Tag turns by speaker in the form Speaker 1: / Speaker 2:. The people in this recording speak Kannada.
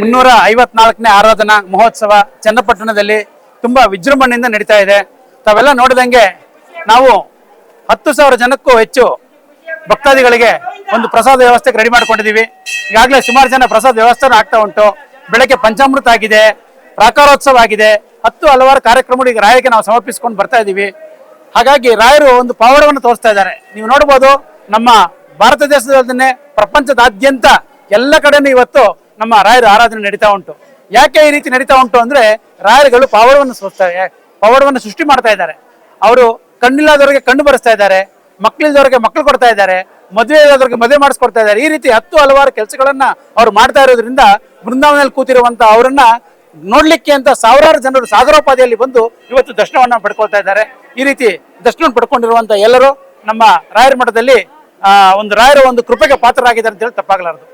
Speaker 1: ಮುನ್ನೂರ ಐವತ್ನಾಲ್ಕನೇ ಆರಾಧನಾ ಮಹೋತ್ಸವ ಚನ್ನಪಟ್ಟಣದಲ್ಲಿ ತುಂಬಾ ವಿಜೃಂಭಣೆಯಿಂದ ನಡೀತಾ ಇದೆ. ತಾವೆಲ್ಲ ನೋಡಿದಂಗೆ ನಾವು ಹತ್ತು ಸಾವಿರ ಜನಕ್ಕೂ ಹೆಚ್ಚು ಭಕ್ತಾದಿಗಳಿಗೆ ಒಂದು ಪ್ರಸಾದ ವ್ಯವಸ್ಥೆಗೆ ರೆಡಿ ಮಾಡ್ಕೊಂಡಿದೀವಿ ಈಗಾಗಲೇ ಸುಮಾರು ಜನ ಪ್ರಸಾದ ವ್ಯವಸ್ಥೆ ಆಗ್ತಾ ಉಂಟು. ಬೆಳಗ್ಗೆ ಪಂಚಾಮೃತ ಆಗಿದೆ, ಪ್ರಾಕಾರೋತ್ಸವ ಆಗಿದೆ. ಹತ್ತು ಹಲವಾರು ಕಾರ್ಯಕ್ರಮಗಳು ಈಗ ರಾಯರಿಗೆ ನಾವು ಸಮರ್ಪಿಸ್ಕೊಂಡು ಬರ್ತಾ ಇದ್ದೀವಿ. ಹಾಗಾಗಿ ರಾಯರು ಒಂದು ಪಾವಡವನ್ನು ತೋರಿಸ್ತಾ ಇದ್ದಾರೆ. ನೀವು ನೋಡ್ಬೋದು ನಮ್ಮ ಭಾರತ ದೇಶದಲ್ಲೇ ಪ್ರಪಂಚದಾದ್ಯಂತ ಎಲ್ಲ ಕಡೆನೂ ಇವತ್ತು ನಮ್ಮ ರಾಯರ ಆರಾಧನೆ ನಡೀತಾ ಉಂಟು. ಯಾಕೆ ಈ ರೀತಿ ನಡೀತಾ ಉಂಟು ಅಂದ್ರೆ ರಾಯರುಗಳು ಪವಾಡವನ್ನು ಸೋಸ್ತಾರೆ ಪವಾಡವನ್ನು ಸೃಷ್ಟಿ ಮಾಡ್ತಾ ಇದ್ದಾರೆ. ಅವರು ಕಣ್ಣಿಲ್ಲದವರಿಗೆ ಕಣ್ಣು ಬರೆಸ್ತಾ ಇದ್ದಾರೆ. ಮಕ್ಕಳಿದ್ದವರಿಗೆ ಮಕ್ಕಳು ಕೊಡ್ತಾ ಇದ್ದಾರೆ. ಮದುವೆ ಇಲ್ಲದವರಿಗೆ ಮದುವೆ ಮಾಡಿಸ್ಕೊಡ್ತಾ ಇದ್ದಾರೆ. ಈ ರೀತಿ ಹತ್ತು ಹಲವಾರು ಕೆಲಸಗಳನ್ನ ಅವ್ರು ಮಾಡ್ತಾ ಇರೋದ್ರಿಂದ ಬೃಂದಾವನದಲ್ಲಿ ಕೂತಿರುವಂತ ಅವರನ್ನ ನೋಡ್ಲಿಕ್ಕೆ ಅಂತ ಸಾವಿರಾರು ಜನರು ಸಾಗರೋಪಾದಿಯಲ್ಲಿ ಬಂದು ಇವತ್ತು ದರ್ಶನವನ್ನ ಪಡ್ಕೊಳ್ತಾ ಇದ್ದಾರೆ. ಈ ರೀತಿ ದರ್ಶನ ಪಡ್ಕೊಂಡಿರುವಂತ ಎಲ್ಲರೂ ನಮ್ಮ ರಾಯರ ಮಠದಲ್ಲಿ ಒಂದು ರಾಯರ ಒಂದು ಕೃಪೆಗೆ ಪಾತ್ರರಾಗಿದ್ದಾರೆ ಅಂತ ಹೇಳಿ ತಪ್ಪಾಗಲಾರದು.